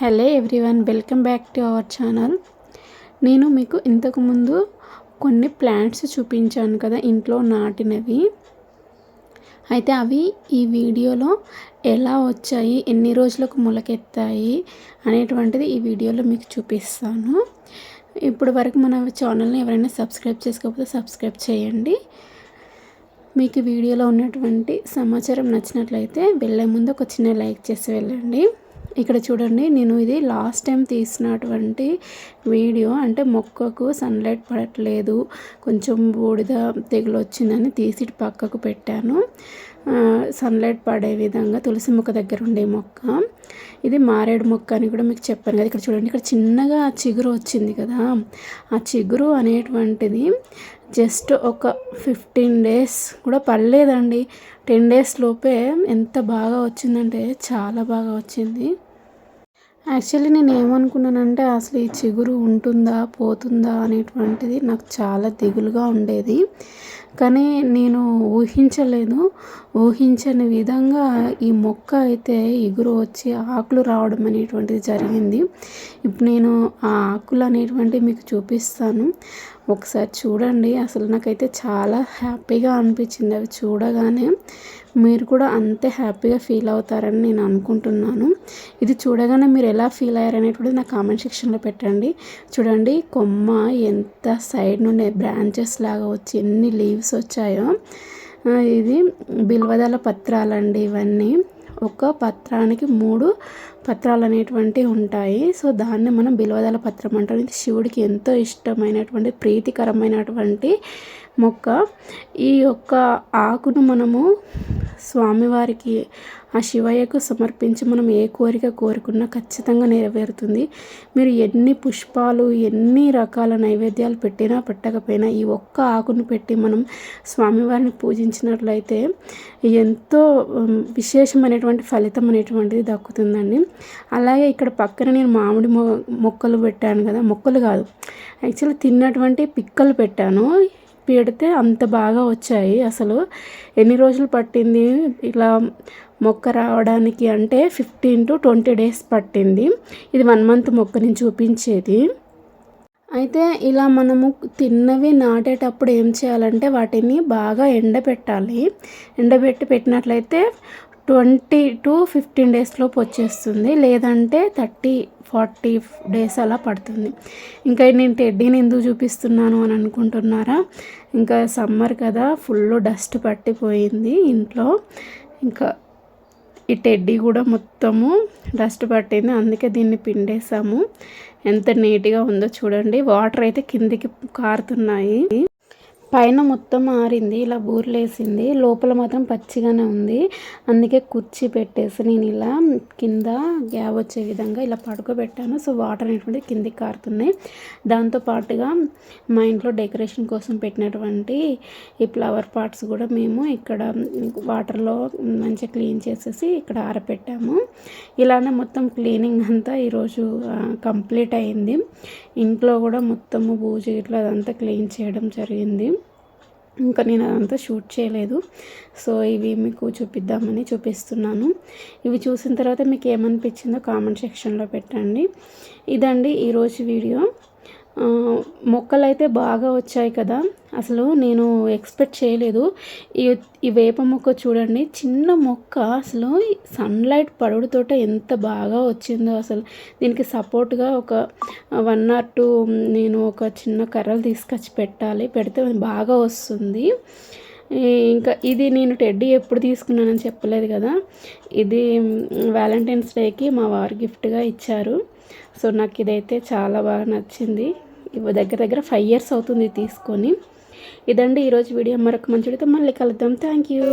Hello everyone welcome back to our channel. నేను మీకు ఇంతకుముందు కొన్ని ప్లాంట్స్ చూపించాను కదా ఇంట్లో నాటినవి. అయితే అవి ఈ వీడియోలో ఎలా వచ్చాయి ఎన్ని రోజులకు మొలకెత్తాయి అనేటువంటిది ఈ వీడియోలో మీకు చూపిస్తాను. ఇప్పుడు వరకు మన ఛానల్ని ఎవరైనా సబ్స్క్రైబ్ చేసుకోకపోతే సబ్స్క్రైబ్ చేయండి. మీకు వీడియోలో ఉన్నటువంటి సమాచారం నచ్చినట్లయితే వెళ్ళే ముందు ఒక చిన్న లైక్ చేసి వెళ్ళండి. ఇక్కడ చూడండి నేను ఇది లాస్ట్ టైం తీసినటువంటి వీడియో అంటే మొక్కకు సన్లైట్ పడట్లేదు. కొంచెం బూడిద తెగులు వచ్చిందని తీసి పక్కకు పెట్టాను. సన్లైట్ పడే విధంగా తులసి మొక్క దగ్గర ఉండే మొక్క. ఇది మారేడు మొక్క అని కూడా మీకు చెప్పాను కదా. ఇక్కడ చూడండి ఇక్కడ చిన్నగా చిగురు వచ్చింది కదా. ఆ చిగురు అనేటువంటిది జస్ట్ ఒక ఫిఫ్టీన్ డేస్ కూడా పర్లేదండి. టెన్ డేస్ లోపే ఎంత బాగా వచ్చిందంటే చాలా బాగా వచ్చింది. యాక్చువల్లీ నేను ఏమనుకున్నానంటే అసలు ఈ చిగురు ఉంటుందా పోతుందా అనేటువంటిది నాకు చాలా దిగులుగా ఉండేది. కానీ నేను ఊహించలేదు. ఊహించని విధంగా ఈ మొక్క అయితే ఎగురు వచ్చి ఆకులు రావడం అనేటువంటిది జరిగింది. ఇప్పుడు నేను ఆ ఆకులు అనేటువంటివి మీకు చూపిస్తాను. ఒకసారి చూడండి. అసలు నాకైతే చాలా హ్యాపీగా అనిపించింది. అవి చూడగానే మీరు కూడా అంతే హ్యాపీగా ఫీల్ అవుతారని నేను అనుకుంటున్నాను. ఇది చూడగానే మీరు ఎలా ఫీల్ అయ్యారనేటువంటిది నా కామెంట్ సెక్షన్లో పెట్టండి. చూడండి కొమ్మ ఎంత సైడ్ నుండి బ్రాంచెస్ లాగా వచ్చి ఎన్ని లీవ్స్ వచ్చాయో. ఇది బిల్వదల పత్రాలండి ఇవన్నీ. ఒక పత్రానికి మూడు పత్రాలు అనేటువంటివి ఉంటాయి. సో దాన్ని మనం బిల్వదల పత్రం అంటాం ఇది శివుడికి ఎంతో ఇష్టమైనటువంటి ప్రీతికరమైనటువంటి మొక్క. ఈ యొక్క ఆకును మనము స్వామివారికి ఆ శివయ్యకు సమర్పించి మనం ఏ కోరిక కోరుకున్నా ఖచ్చితంగా నెరవేరుతుంది. మీరు ఎన్ని పుష్పాలు ఎన్ని రకాల నైవేద్యాలు పెట్టినా పెట్టకపోయినా ఈ ఒక్క ఆకును పెట్టి మనం స్వామివారిని పూజించినట్లయితే ఎంతో విశేషమైనటువంటి ఫలితం అనేటువంటిది దక్కుతుందండి. అలాగే ఇక్కడ పక్కన నేను మామిడి మొక్కలు పెట్టాను కదా. మొక్కలు కాదు. యాక్చువల్లీ తిన్నటువంటి పిక్కలు పెట్టాను. పెడితే అంత బాగా వచ్చాయి. అసలు ఎన్ని రోజులు పట్టింది? ఇలా మొక్క రావడానికి అంటే ఫిఫ్టీన్ టు ట్వంటీ డేస్ పట్టింది. ఇది వన్ మంత్ మొక్క నేను చూపించేది. అయితే ఇలా మనము తిన్నవి నాటేటప్పుడు ఏం చేయాలంటే వాటిని బాగా ఎండబెట్టాలి. ఎండబెట్టి పెట్టినట్లయితే ట్వంటీ టు ఫిఫ్టీన్ డేస్లోపు వచ్చేస్తుంది. లేదంటే థర్టీ ఫార్టీ డేస్ అలా పడుతుంది. ఇంకా నేను టెడ్డీని ఎందుకు చూపిస్తున్నాను అని అనుకుంటున్నారా? ఇంకా సమ్మర్ కదా ఫుల్ డస్ట్ పట్టిపోయింది ఇంట్లో. ఇంకా ఈ టెడ్డీ కూడా మొత్తము డస్ట్ పట్టింది. అందుకే దీన్ని పిండేసాము. ఎంత నీట్గా ఉందో చూడండి. వాటర్ అయితే కిందికి కారుతున్నాయి. పైన మొత్తం ఆరింది ఇలా బూర్లేసింది. లోపల మాత్రం పచ్చిగానే ఉంది. అందుకే కుర్చీ పెట్టేసి నేను ఇలా కింద గ్యాప్ వచ్చే విధంగా ఇలా పడుకోబెట్టాను. సో వాటర్ అనేటువంటి కిందికి కారుతున్నాయి. దాంతో పాటుగా మా ఇంట్లో డెకరేషన్ కోసం పెట్టినటువంటి ఈ ఫ్లవర్ పాట్స్ కూడా మేము ఇక్కడ వాటర్లో మంచిగా క్లీన్ చేసేసి ఇక్కడ ఆరపెట్టాము. ఇలానే మొత్తం క్లీనింగ్ అంతా ఈరోజు కంప్లీట్ అయింది. ఇంట్లో కూడా మొత్తము పూజ ఇట్లా అదంతా క్లీన్ చేయడం జరిగింది. ఇంకా నేను అదంతా షూట్ చేయలేదు. సో ఇవి మీకు చూపిద్దామని చూపిస్తున్నాను. ఇవి చూసిన తర్వాత మీకు ఏమనిపించిందో కామెంట్ సెక్షన్లో పెట్టండి. ఇదండి ఈరోజు వీడియో. మొక్కలు అయితే బాగా వచ్చాయి కదా. అసలు నేను ఎక్స్పెక్ట్ చేయలేదు. ఈ ఈ వేప మొక్క చూడండి. చిన్న మొక్క అసలు సన్లైట్ పడుడుతోట ఎంత బాగా వచ్చిందో అసలు. దీనికి సపోర్ట్గా ఒక వన్ ఆర్ టూ నేను ఒక చిన్న కర్రలు తీసుకొచ్చి పెట్టాలి. పెడితే బాగా వస్తుంది. ఇంకా ఇది నేను టెడ్డీ ఎప్పుడు తీసుకున్నానని చెప్పలేదు కదా. ఇది వ్యాలంటైన్స్ డేకి మా వారు గిఫ్ట్గా ఇచ్చారు. సో నాకు ఇదైతే చాలా బాగా నచ్చింది. దగ్గర దగ్గర ఫైవ్ ఇయర్స్ అవుతుంది తీసుకొని. ఇదండి ఈరోజు వీడియో. మరొక మంచి మళ్ళీ కలుద్దాం. Thank you